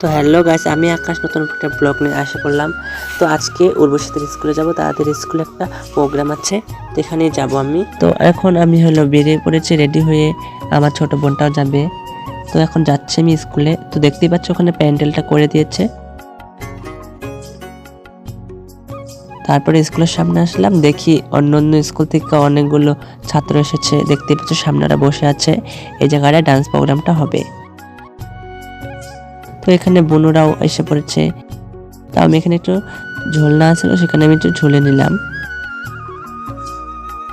তো hello guys আমি আকাশ, নতুন একটা ব্লগ নিয়ে আসে পড়লাম তো আজকে উর্বশীদের স্কুলে যাব, তাদের স্কুলে একটা প্রোগ্রাম আছে, তো এখানে যাব আমি। তো এখন আমি হলো বেরিয়ে পড়েছি রেডি হয়ে আমার ছোট বোনটাও যাবে। তো এখন যাচ্ছে আমি স্কুলে। তো দেখতেই পাচ্ছ ওখানে প্যান্ডেলটা করে দিয়েছে। তারপরে স্কুলের সামনে আসলাম, দেখি অন্য অন্য স্কুল থেকে অনেকগুলো ছাত্র এসেছে। দেখতেই পাচ্ছ সামনেরা বসে আছে। এই জায়গাটায় ডান্স প্রোগ্রামটা হবে। তো এখানে বোনরাও এসে পড়েছে। তো আমি এখানে একটু ঝোলনা ছিল সেখানে আমি একটু ঝুলে নিলাম।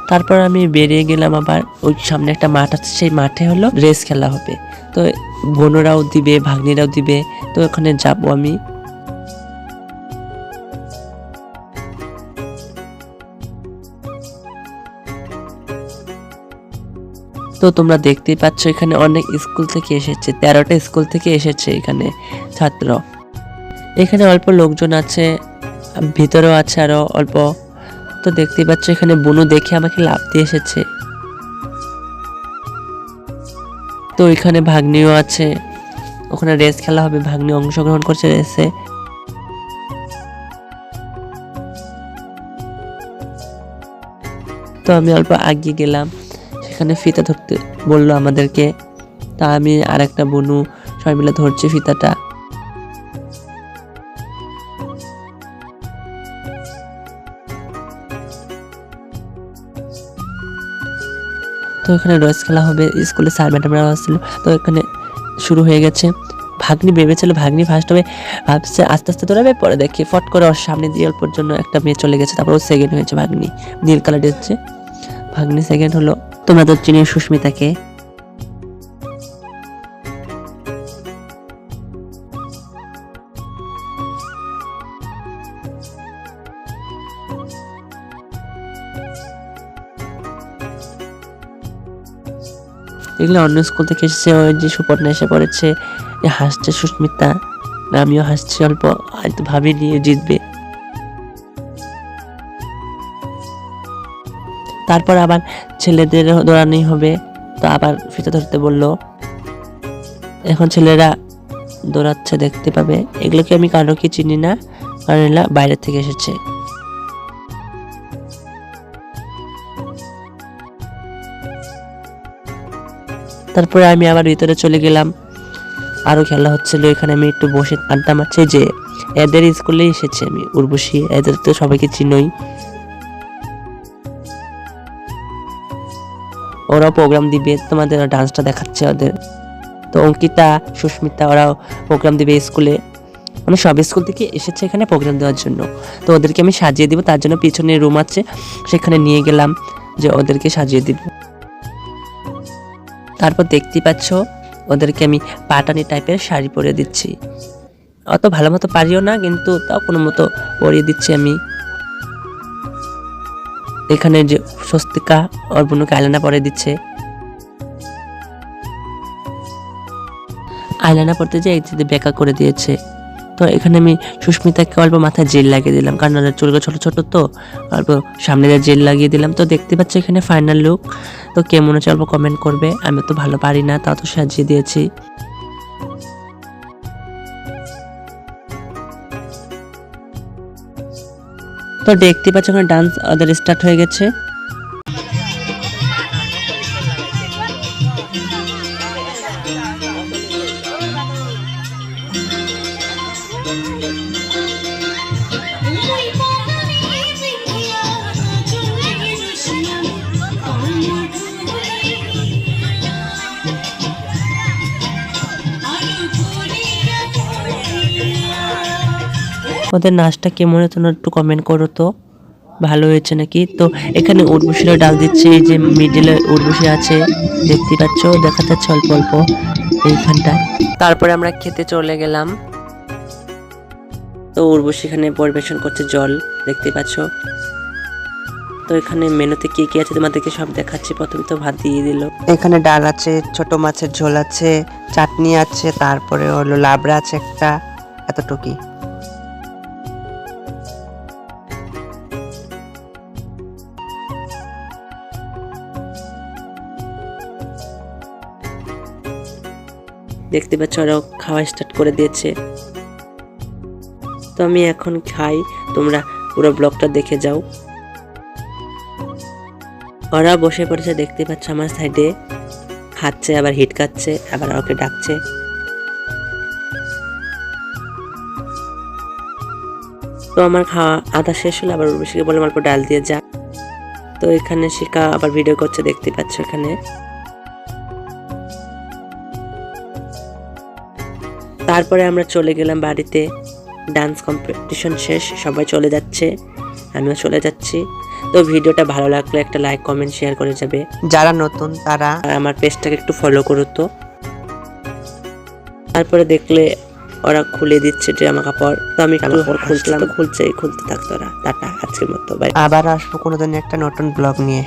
তারপর আমি বেরিয়ে গেলাম আবার, ওই সামনে একটা মাঠ আছে, সেই মাঠে হলো রেস খেলা হবে। তো বোনরাও দিবে, ভাগ্নিরাও দিবে, তো ওখানে যাব আমি। তো তোমরা দেখতেই পাচ্ছ এখানে অনেক স্কুল থেকে এসেছে, তেরোটা স্কুল থেকে এসেছে এখানে ছাত্র। এখানে অল্প লোকজন আছে, ভিতরেও আছে আরও অল্প। তো দেখতেই পাচ্ছ এখানে বুনু দেখে আমাকে লাভ দিয়ে এসেছে। তো এখানে ভাগ্নিও আছে, ওখানে রেস খেলা হবে, ভাগ্নি অংশগ্রহণ করছে রেসে। তো আমি অল্প আগিয়ে গেলাম। সেখানে ফিতা ধরতে বলল আমাদেরকে। তা আমি আর একটা বনু সবাই মিলে ধরছি ফিতাটা। তো এখানে রয়েস খেলা হবে, স্কুলে স্যার ম্যাডামরা আসছিল। তো এখানে শুরু হয়ে গেছে। ভাগ্নি ভেবেছিল, ভাগ্নি ফার্স্ট হবে, ভাবছে আস্তে আস্তে দৌড়াবে পরে দেখি। ফট করে ওর সামনে দিয়ে অল্পর জন্য একটা মেয়ে চলে গেছে, তারপর ও সেকেন্ড হয়েছে ভাগ্নি। নীল কালার হচ্ছে। ভাগ্নি সেকেন্ড হলো। তোমরা তো চিনি সুস্মিতাকে। এগুলো অন্য স্কুল থেকে এসেছে, ওই যে সুপর্ণা এসে পড়েছে। হাসছে সুস্মিতা। আমিও হাসছি অল্প। হয়তো ভাবিনি জিতবে। তারপর আবার ছেলেদের দৌড়ানোই হবে। তো আবার ফিতে ধরতে বলল, এখন ছেলেরা দৌড়াচ্ছে, দেখতে পাবে। এগুলোকে আমি কারও কি চিনি না, কারণ এরা বাইরে থেকে এসেছে। তারপরে আমি আবার ভিতরে চলে গেলাম। আরও খেলা হচ্ছিল, এখানে আমি একটু বসে আড্ডা মারছি যে, এদের স্কুলে এসেছি আমি, উর্বশী। এদের তো সবাইকে চিনই। ওরাও প্রোগ্রাম দিবে, তোমাদের ডান্সটা দেখাচ্ছে ওদের। তো অঙ্কিতা, সুস্মিতা, ওরাও প্রোগ্রাম দিবে স্কুলে মানে সব স্কুল থেকে এসেছে এখানে প্রোগ্রাম দেওয়ার জন্য। তো ওদেরকে আমি সাজিয়ে দিব, তার জন্য পিছনে রুম আছে, সেখানে নিয়ে গেলাম যে ওদেরকে সাজিয়ে দিব। তারপর দেখতেই পাচ্ছ, ওদেরকে আমি পাটানি টাইপের শাড়ি পরিয়ে দিচ্ছি। অত ভালো মতো পারিও না, কিন্তু তাও কোনো মতো পরিয়ে দিচ্ছি আমি। এখানে যে স্বস্তিকা ওর বোনকে আয়লানা পরে দিচ্ছে। আয়লানা পড়তে যে একদিকে বেকা করে দিয়েছে। তো এখানে আমি সুস্মিতাকে অল্প মাথায় জেল লাগিয়ে দিলাম, কারণ ওদের চুলগুলো ছোট ছোট তো। অল্প সামনে জেল লাগিয়ে দিলাম। তো দেখতে পাচ্ছি এখানে ফাইনাল লুক তো কেমন হচ্ছে অল্প কমেন্ট করবে? আমি তো ভালো পারি না, তা তো সাজিয়ে দিয়েছি। তো দেখতে পাচ্ছ ওখানে ডান্স ওদের স্টার্ট হয়ে গেছে। ওদের নাচটা কেমন হতো না একটু কমেন্ট করো তো। ভালো হয়েছে নাকি? তো এখানে উর্বশীরা ডাল দিচ্ছে, এই যে মিডিলে উর্বশী আছে, দেখতে পাচ্ছ? দেখা যাচ্ছে অল্প অল্প এইখানটায়। তারপরে আমরা খেতে চলে গেলাম। তো উর্বশী এখানে পরিবেশন করছে জল, দেখতে পাচ্ছ? তো এখানে মেনুতে কি কি আছে তোমাদেরকে সব দেখাচ্ছি। প্রথমে তো ভাত দিয়ে দিল। এখানে ডাল আছে, ছোট মাছের ঝোল আছে, চাটনি আছে, তারপরে হলো লাবড়া আছে একটা, এতটুকুই। দেখতে পাচ্ছ ওরাও খাওয়া স্টার্ট করে দিয়েছে। তো আমি এখন খাই, তোমরা পুরো ব্লগটা দেখে যাও। ওরা বসে পড়েছে, দেখতে পাচ্ছ আমার সাইডে খাচ্ছে, আবার হিট খাচ্ছে, আবার ওকে ডাকছে। তো আমার খাওয়া আধা শেষ হলো, আবার উর্বশীকে বললাম, অল্প ডাল দিয়ে যা। তো এখানে শিকা আবার ভিডিও করছে, দেখতে পাচ্ছ এখানে। তারপরে আমরা চলে গেলাম বাড়িতে। ডান্স কম্পিটিশন শেষ সবাই চলে যাচ্ছে আমিও চলে যাচ্ছি। তো ভিডিওটা ভালো লাগলে একটা লাইক কমেন্ট শেয়ার করে যাবে। যারা নতুন তারা আমার পেজটাকে একটু ফলো করো তো। তারপরে দেখলে ওরা খুলে দিচ্ছে জামা কাপড়। তো আমি কাপড় খুলছিলাম খুলছে খুলতে থাকতো ওরা টাটা আজকের মতো আবার আসব কোনোদিন একটা নতুন ব্লগ নিয়ে।